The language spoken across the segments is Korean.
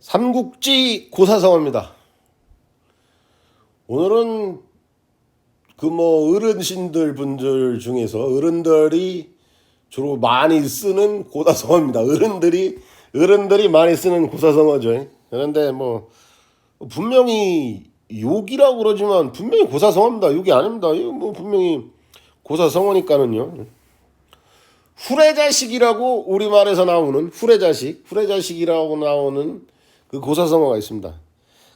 삼국지 고사성어입니다. 오늘은 그 뭐 어르신들 분들 중에서 어른들이 주로 많이 쓰는 고사성어입니다. 어른들이 어른들이 많이 쓰는 고사성어죠. 그런데 뭐 분명히 욕이라고 그러지만 분명히 고사성어입니다. 욕이 아닙니다. 이거 뭐 분명히 고사성어니까는요. 후레자식이라고 우리말에서 나오는 후레자식, 후레자식이라고 나오는 그 고사성어가 있습니다.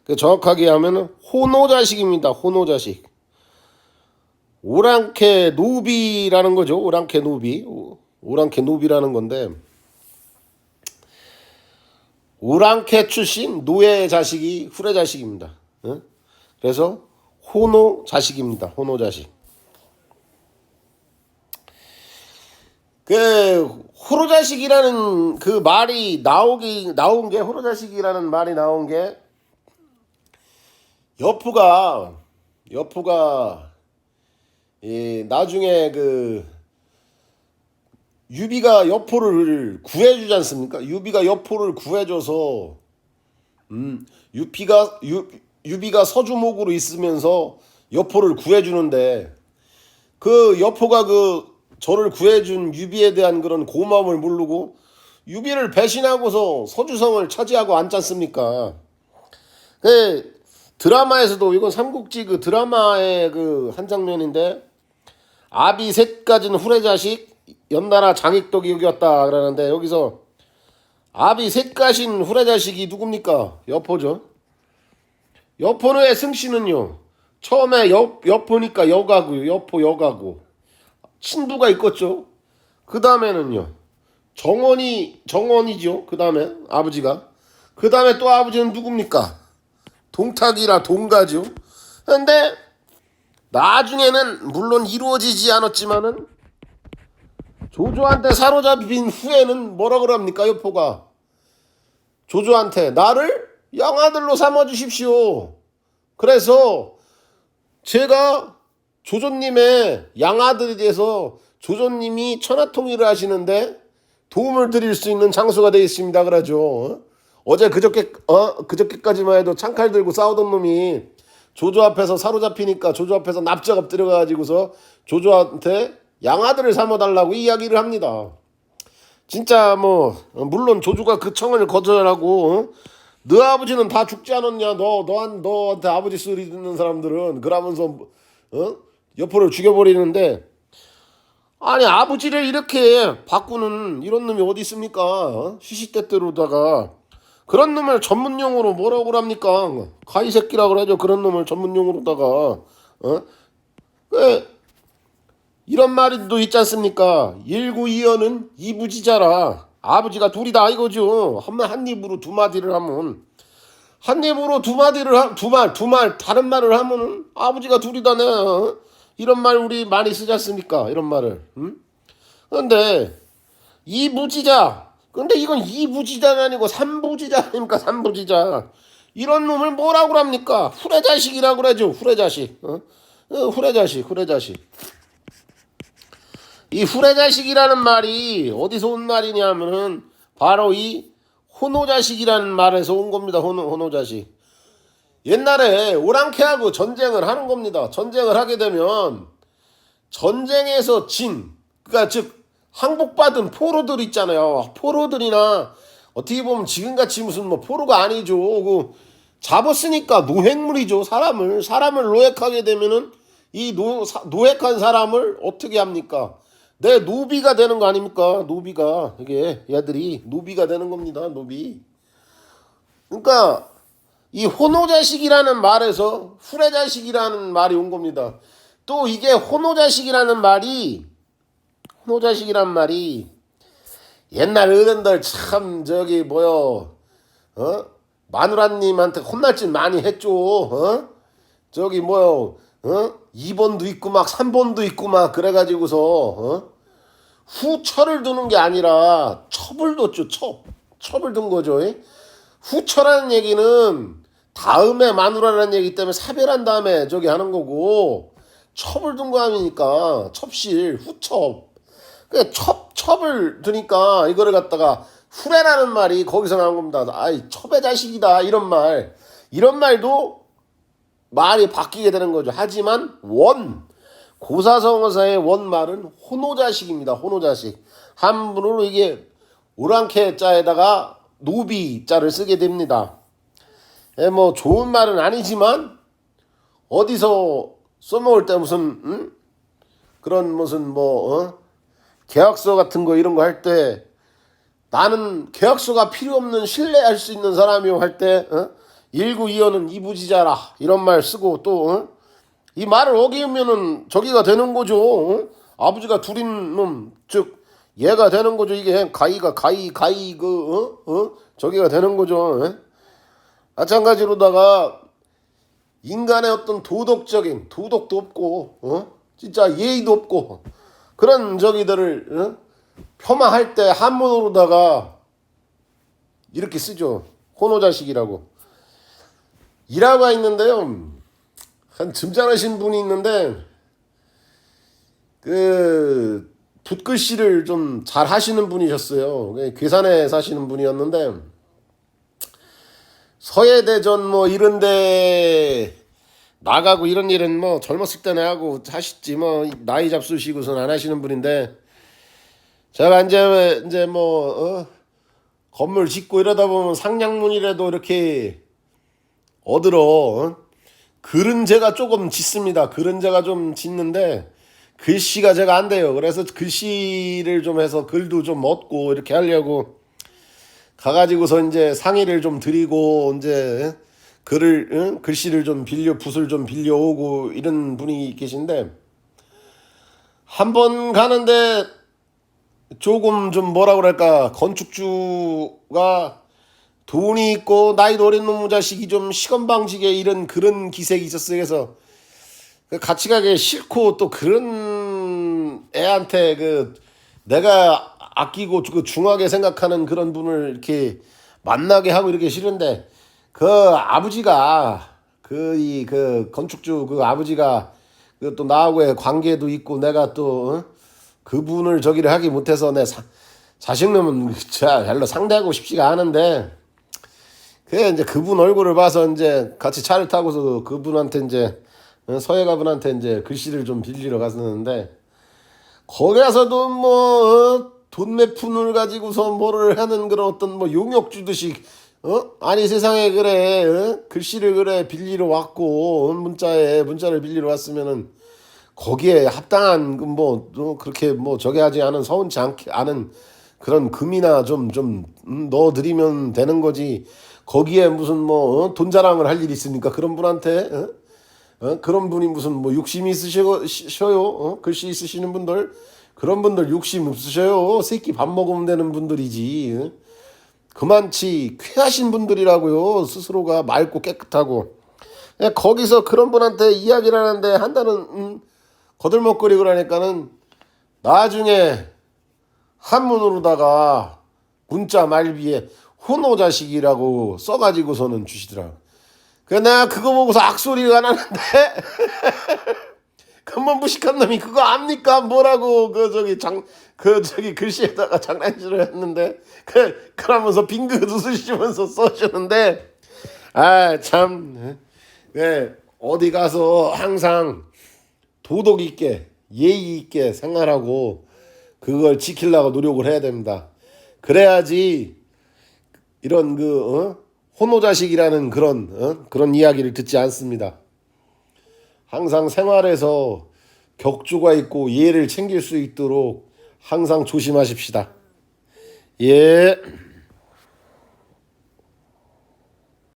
그 정확하게 하면 호노자식입니다. 호노자식. 오랑캐 노비라는 거죠. 오랑캐 노비. 오- 오랑캐 노비라는 건데 오랑캐 출신 노예 자식이 후레 자식입니다. 어? 그래서 호노 자식입니다. 호노 자식. 그 호로 자식이라는 그 말이 나오기 나온 게 호로 자식이라는 말이 나온 게 여포가 여포가 이 나중에 그 유비가 여포를 구해주지 않습니까? 유비가 여포를 구해줘서 음 유피가 유 유비가 서주목으로 있으면서 여포를 구해주는데 그 여포가 그 저를 구해준 유비에 대한 그런 고마움을 모르고 유비를 배신하고서 서주성을 차지하고 앉지 않습니까? 그 드라마에서도 이건 삼국지 그 드라마의 그 한 장면인데 아비 셋 가진 후레자식 연나라 장익덕이 여기 왔다 그러는데 여기서 아비 셋 가신 후레자식이 누굽니까? 여포죠. 여포의 승씨는요. 처음에 여, 여포니까 여가고요. 여포 여가고. 친부가 있겠죠. 그 다음에는요. 정원이 정원이죠. 그 다음에 아버지가. 그 다음에 또 아버지는 누굽니까? 동탁이라 동가죠. 근데 나중에는 물론 이루어지지 않았지만은 조조한테 사로잡힌 후에는 뭐라 그럽니까 여포가 조조한테 나를 양아들로 삼아 주십시오. 그래서 제가 조조님의 양아들이 돼서 조조님이 천하통일을 하시는데 도움을 드릴 수 있는 장소가 되어 있습니다. 그러죠. 어제 그저께 어 그저께까지만 해도 창칼 들고 싸우던 놈이 조조 앞에서 사로잡히니까 조조 앞에서 납작 엎드려 가지고서 조조한테 양아들을 삼아 달라고 이야기를 합니다. 진짜 뭐 어, 물론 조조가 그 청을 거절하고 어? 너 아버지는 다 죽지 않았냐 너 너한 너한테 아버지 소리 듣는 사람들은 그러면서 어 여포를 죽여버리는데 아니 아버지를 이렇게 바꾸는 이런 놈이 어디 있습니까 어? 시시때때로다가 그런 놈을 전문용어로 뭐라고 그럽니까 가이 새끼라 그러죠 그런 놈을 전문용어로다가 어 왜? 이런 말도 있지 않습니까? 일구이연은 이부지자라. 아버지가 둘이다 이거죠. 한번 한 입으로 두 마디를 하면 한 입으로 두 마디를 하, 두 말, 두 말 다른 말을 하면은 아버지가 둘이다네. 어? 이런 말 우리 많이 쓰지 않습니까? 이런 말을. 응? 그런데 이부지자. 근데 이건 이 부지자가 아니고 삼부지자 아닙니까? 삼부지자. 이런 놈을 뭐라고 합니까? 후레자식이라고 그러죠. 후레자식. 어? 어, 후레자식, 후레자식. 이 후레자식이라는 말이 어디서 온 말이냐면은 바로 이 호노자식이라는 말에서 온 겁니다. 호노, 호노자식. 옛날에 오랑캐하고 전쟁을 하는 겁니다. 전쟁을 하게 되면 전쟁에서 진, 그러니까 즉 항복받은 포로들 있잖아요. 포로들이나 어떻게 보면 지금같이 무슨 뭐 포로가 아니죠. 그 잡았으니까 노획물이죠. 사람을 사람을 노획하게 되면은 이 노, 사- 노획한 사람을 어떻게 합니까? 내 노비가 되는 거 아닙니까? 노비가 이게 얘들이 노비가 되는 겁니다. 노비. 그러니까 이 호노자식이라는 말에서 후레자식이라는 말이 온 겁니다. 또 이게 호노자식이라는 말이 호노자식이란 말이 옛날 어른들 참 저기 뭐요 어? 마누라님한테 혼날 짓 많이 했죠 어? 저기 뭐요 어? 2번도 있고 막 3번도 있고 막 그래가지고서 어? 후처를 두는 게 아니라 첩을 뒀죠 첩. 첩을 둔 거죠 예? 후처라는 얘기는 다음에 마누라라는 얘기 때문에 사별한 다음에 저기 하는 거고 첩을 둔 거 아니니까 첩실 후첩 그 첩, 첩을 두니까 이거를 갖다가 후레라는 말이 거기서 나온 겁니다. 아이 첩의 자식이다 이런 말 이런 말도 말이 바뀌게 되는 거죠. 하지만 원 고사성어사의 원말은 호노자식입니다. 호노자식 한문으로 이게 오랑캐 자에다가 노비 자를 쓰게 됩니다. 예, 뭐 좋은 말은 아니지만 어디서 써먹을 때 무슨 응? 그런 무슨 뭐 어? 계약서 같은 거 이런 거 할 때 나는 계약서가 필요 없는 신뢰할 수 있는 사람이요 할때 어? 1925는 이부지자라 이런 말 쓰고 또 어? 이 말을 어기면은 저기가 되는 거죠. 어? 아버지가 둘인 놈, 즉 얘가 되는 거죠. 이게 가이가 가이 가이 그 어? 어? 저기가 되는 거죠. 어? 마찬가지로다가 인간의 어떤 도덕적인 도덕도 없고 어? 진짜 예의도 없고 그런 저기들을 어? 폄하할 때 한문으로다가 이렇게 쓰죠. 호노자식이라고. 일화가 있는데요. 한 점잖으신 분이 있는데 그 붓글씨를 좀 잘 하시는 분이셨어요. 그 괴산에 사시는 분이었는데 서해대전 뭐 이런데 나가고 이런 일은 뭐 젊었을 때나 하고 하셨지 뭐 나이 잡수시고선 안 하시는 분인데 제가 이제 이제 뭐 어? 건물 짓고 이러다 보면 상량문이라도 이렇게 얻으러 어? 글은 제가 조금 짓습니다. 글은 제가 좀 짓는데 글씨가 제가 안 돼요. 그래서 글씨를 좀 해서 글도 좀 얻고 이렇게 하려고 가가지고서 이제 상의를 좀 드리고 이제 글을 응? 글씨를 좀 빌려 붓을 좀 빌려 오고 이런 분이 계신데 한 번 가는데 조금 좀 뭐라 그럴까 건축주가 돈이 있고 나이도 어린 놈의 자식이 좀 시건방지게 이런 그런 기색이 있었어요. 그래서 그 같이 가기 싫고 또 그런 애한테 그 내가 아끼고 그 중하게 생각하는 그런 분을 이렇게 만나게 하고 이렇게 싫은데 그 아버지가 그이그 건축주 그 아버지가 그 또 나하고의 관계도 있고 내가 또 어? 그분을 저기를 하기 못해서 내 사, 자식놈은 진짜 별로 상대하고 싶지가 않은데 그 이제 그분 얼굴을 봐서 이제 같이 차를 타고서 그분한테 이제 어, 서해가분한테 이제 글씨를 좀 빌리러 갔었는데 거기 가서도 뭐 돈 푼을 가지고서 뭐를 하는 그런 어떤 뭐 용역 주듯이 어 아니 세상에 그래 어? 글씨를 그래 빌리러 왔고 어? 문자에 문자를 빌리러 왔으면은 거기에 합당한 그뭐 어, 그렇게 뭐 저기 하지 않은 서운치 않게 않은 그런 금이나 좀좀 넣어드리면 되는 거지 거기에 무슨 뭐 어? 돈 자랑을 할 일이 있습니까 그런 분한테 어? 어? 그런 분이 무슨 뭐 욕심이 있으셔요 어? 글씨 쓰시는 분들 그런 분들 욕심 없으셔요. 새끼 밥 먹으면 되는 분들이지. 어? 그만치. 쾌하신 분들이라고요. 스스로가 맑고 깨끗하고. 그냥 거기서 그런 분한테 이야기를 하는데 한다는 음, 거들먹거리고 그러니까는 나중에 한문으로다가 문자 말비에 혼호자식이라고 써가지고서는 주시더라. 그 내가 그거 보고서 악소리가 나는데 금방 무식한 놈이 그거 압니까? 뭐라고 그 저기 장 그 저기 글씨에다가 장난질을 했는데 그 그러면서 빙긋 웃으시면서 써주는데 아 참 네, 어디 가서 항상 도덕 있게 예의 있게 생활하고 그걸 지키려고 노력을 해야 됩니다. 그래야지 이런 그 어? 호노자식이라는 그런 어? 그런 이야기를 듣지 않습니다. 항상 생활에서 격조가 있고 예를 챙길 수 있도록 항상 조심하십시다. 예.